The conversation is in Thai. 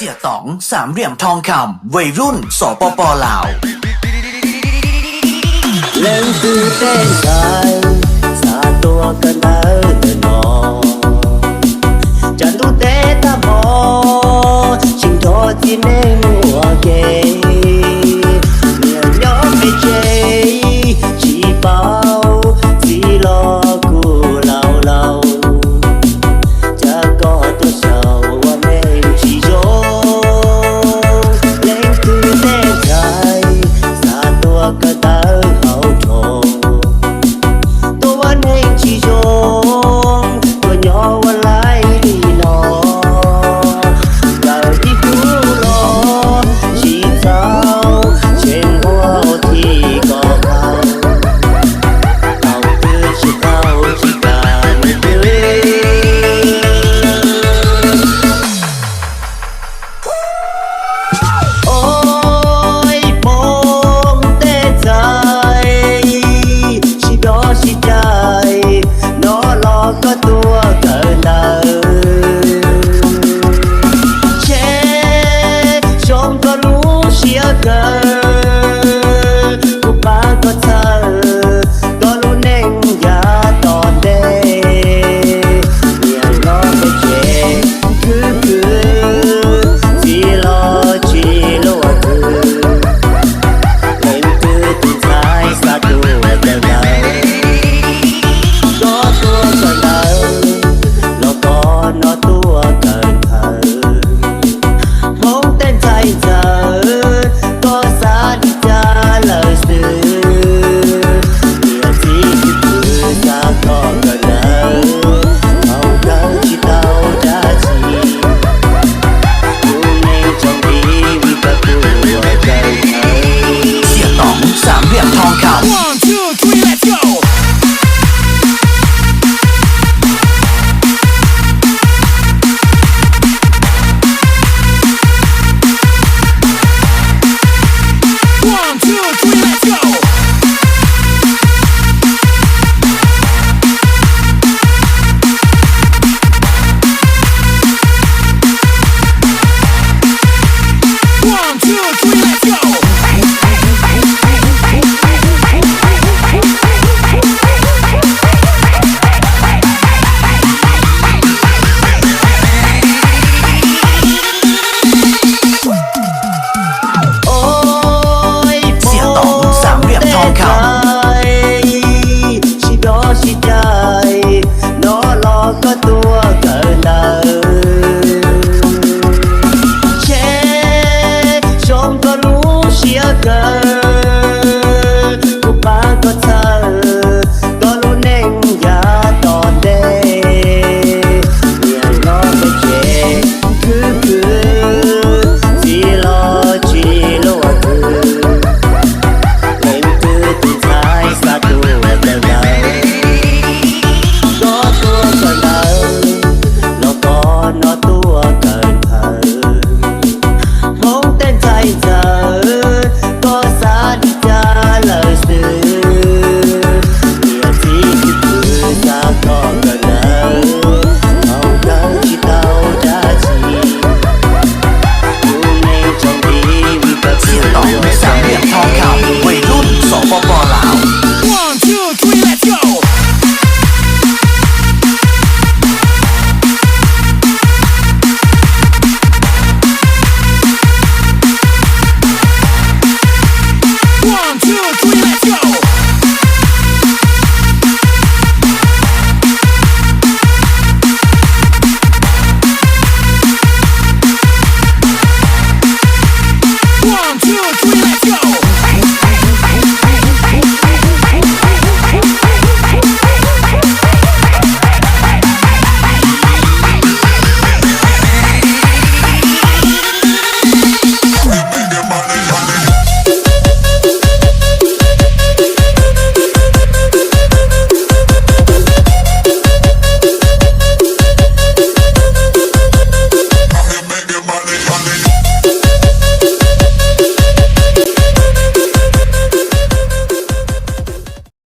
สียต๋องสามเหลี่ยมทองคำวัยรุ่นสปปลาวเล่นตื่นเต้นใจสาตัวกันเออนอจันดูเตตาบอชิงโทษที่เน่ง